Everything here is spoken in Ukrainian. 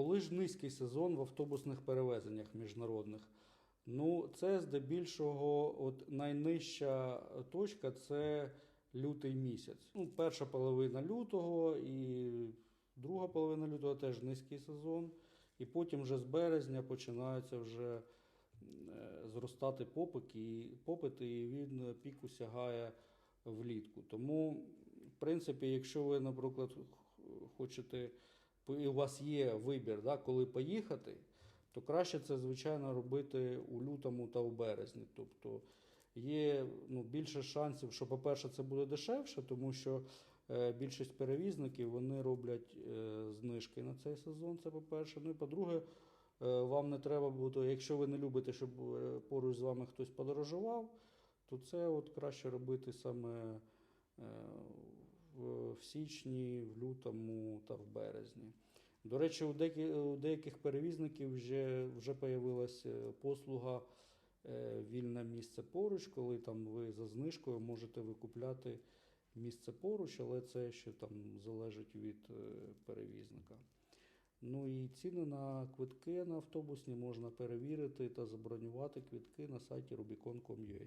Коли ж низький сезон в автобусних перевезеннях міжнародних? Ну, це здебільшого от найнижча точка це лютий місяць. Ну, перша половина лютого і друга половина лютого теж низький сезон. І потім вже з березня починається вже е, зростати попит і, попит, і він е, піку сягає влітку. Тому, в принципі, якщо ви, наприклад, хочете, і у вас є вибір, да, коли поїхати, то краще це, звичайно, робити у лютому та у березні. Тобто є ну, більше шансів, що, по-перше, це буде дешевше, тому що е, більшість перевізників вони роблять е, знижки на цей сезон. Це по-перше. Ну і по-друге, е, вам не треба буде, якщо ви не любите, щоб е, поруч з вами хтось подорожував, то це от краще робити саме е, в, січні, в лютому та в березні. До речі, у, деякі, у деяких перевізників вже, вже появилася послуга е, вільне місце поруч, коли там ви за знижкою можете викупляти місце поруч, але це ще там залежить від е, перевізника. Ну і ціни на квитки на автобусні можна перевірити та забронювати квитки на сайті rubicon.com.ua.